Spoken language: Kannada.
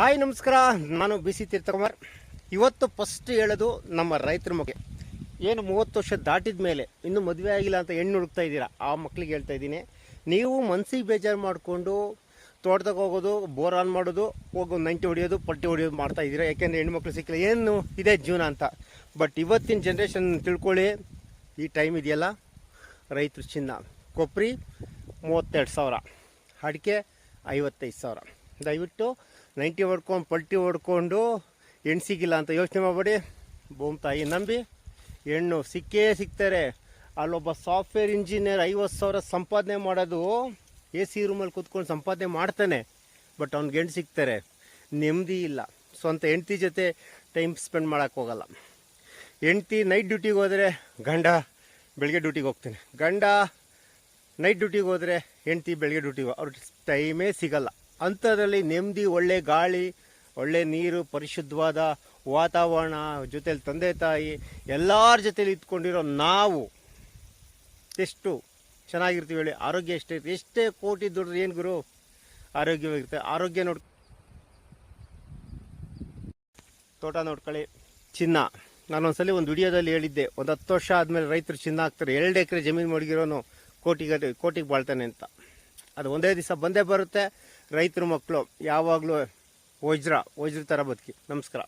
ಹಾಯ್, ನಮಸ್ಕಾರ. ನಾನು ಬಿ ಸಿ ತೀರ್ಥಕುಮಾರ್. ಇವತ್ತು ಫಸ್ಟ್ ಹೇಳೋದು ನಮ್ಮ ರೈತರ ಮಗ. ಏನು ಮೂವತ್ತು ವರ್ಷ ದಾಟಿದ ಮೇಲೆ ಇನ್ನೂ ಮದುವೆ ಆಗಿಲ್ಲ ಅಂತ ಹೆಣ್ಣು ಹುಡುಕ್ತಾ ಇದ್ದೀರಾ? ಆ ಮಕ್ಳಿಗೆ ಹೇಳ್ತಾ ಇದ್ದೀನಿ. ನೀವು ಮನ್ಸಿಗೆ ಬೇಜಾರು ಮಾಡಿಕೊಂಡು ತೋಟದಾಗ ಹೋಗೋದು ಬೋರ್ ಆನ್ ಮಾಡೋದು, ಹೋಗೋ ನೈಂಟಿ ಹೊಡಿಯೋದು, ಪಟ್ಟಿ ಹೊಡಿಯೋದು ಮಾಡ್ತಾ ಇದ್ದೀರಾ? ಯಾಕೆಂದರೆ ಹೆಣ್ಮಕ್ಳು ಸಿಕ್ಕಿಲ್ಲ. ಏನು ಇದೆ ಜೀವನ ಅಂತ. ಬಟ್ ಇವತ್ತಿನ ಜನ್ರೇಷನ್ ತಿಳ್ಕೊಳ್ಳಿ. ಈ ಟೈಮ್ ಇದೆಯಲ್ಲ? ರೈತರು ಚಿನ್ನ. ಕೊಬ್ಬರಿ ಮೂವತ್ತೆರಡು ಸಾವಿರ. ಅಡಿಕೆ, ಐವತ್ತೈದು ಸಾವಿರ. ದಯವಿಟ್ಟು ನೈಂಟಿ ಹೊಡ್ಕೊಂಡು, ಪಲ್ಟಿ ಹೊಡ್ಕೊಂಡು ಹೆಣ್ಣು ಸಿಗಿಲ್ಲ ಅಂತ ಯೋಚನೆ ಮಾಡಬೇಡಿ. ಭೂಮಿ ತಾಯಿ ನಂಬಿ, ಹೆಣ್ಣು ಸಿಕ್ಕೇ ಸಿಗ್ತಾರೆ. ಅಲ್ಲೊಬ್ಬ ಸಾಫ್ಟ್ವೇರ್ ಇಂಜಿನಿಯರ್ ಐವತ್ತು ಸಾವಿರ ಸಂಪಾದನೆ ಮಾಡೋದು ಎ ಸಿ ರೂಮಲ್ಲಿ ಕೂತ್ಕೊಂಡು ಸಂಪಾದನೆ ಮಾಡ್ತಾನೆ, ಬಟ್ ಅವ್ನಿಗೆ ಹೆಣ್ಣು ಸಿಗ್ತಾರೆ. ನೆಮ್ಮದಿ ಇಲ್ಲ. ಸ್ವಂತ ಹೆಂಡ್ತಿ ಜೊತೆ ಟೈಮ್ ಸ್ಪೆಂಡ್ ಮಾಡೋಕ್ಕೆ ಹೋಗಲ್ಲ. ಹೆಂಡ್ತಿ ನೈಟ್ ಡ್ಯೂಟಿಗೆ ಹೋದರೆ, ಗಂಡ ಬೆಳಗ್ಗೆ ಡ್ಯೂಟಿಗೆ ಹೋಗ್ತೀನಿ. ಗಂಡ ನೈಟ್ ಡ್ಯೂಟಿಗೆ ಹೋದರೆ, ಹೆಂಡ್ತಿ ಬೆಳಗ್ಗೆ ಡ್ಯೂಟಿಗೆ ಅವ್ರ ಟೈಮೇ ಸಿಗಲ್ಲ. ಅಂಥದ್ರಲ್ಲಿ ನೆಮ್ಮದಿ, ಒಳ್ಳೆ ಗಾಳಿ, ಒಳ್ಳೆ ನೀರು, ಪರಿಶುದ್ಧವಾದ ವಾತಾವರಣ, ಜೊತೆಲಿ ತಂದೆ ತಾಯಿ, ಎಲ್ಲರ ಜೊತೆಲಿ ಇದ್ಕೊಂಡಿರೋ ನಾವು ಎಷ್ಟು ಚೆನ್ನಾಗಿರ್ತೀವಿ ಹೇಳಿ, ಆರೋಗ್ಯ ಎಷ್ಟೇ ಎಷ್ಟೇ ಕೋಟಿ ದುಡ್ಡು ಏನು ಗುರು? ಆರೋಗ್ಯವಾಗಿರುತ್ತೆ. ಆರೋಗ್ಯ ನೋಡ್ ತೋಟ ನೋಡ್ಕೊಳ್ಳಿ. ಚಿನ್ನ. ನಾನು ನಾನೊಂದ್ಸಲಿ ಒಂದು ವಿಡಿಯೋದಲ್ಲಿ ಹೇಳಿದ್ದೆ, ಒಂದು ಹತ್ತು ವರ್ಷ ಆದಮೇಲೆ ರೈತರು ಚಿನ್ನ ಹಾಕ್ತಾರೆ, ಎರಡು ಎಕರೆ ಜಮೀನು ಮಡಗಿರೋನು ಕೋಟಿಗೆ ಕೋಟಿಗೆ ಬಾಳ್ತಾನೆ ಅಂತ. ಅದು ಒಂದೇ ದಿವಸ ಬಂದೇ ಬರುತ್ತೆ ರೈತರ ಮಕ್ಕಳು ಯಾವಾಗಲೂ ವಜ್ರ ವಜ್ರ ಥರ ಬದುಕಿ. ನಮಸ್ಕಾರ.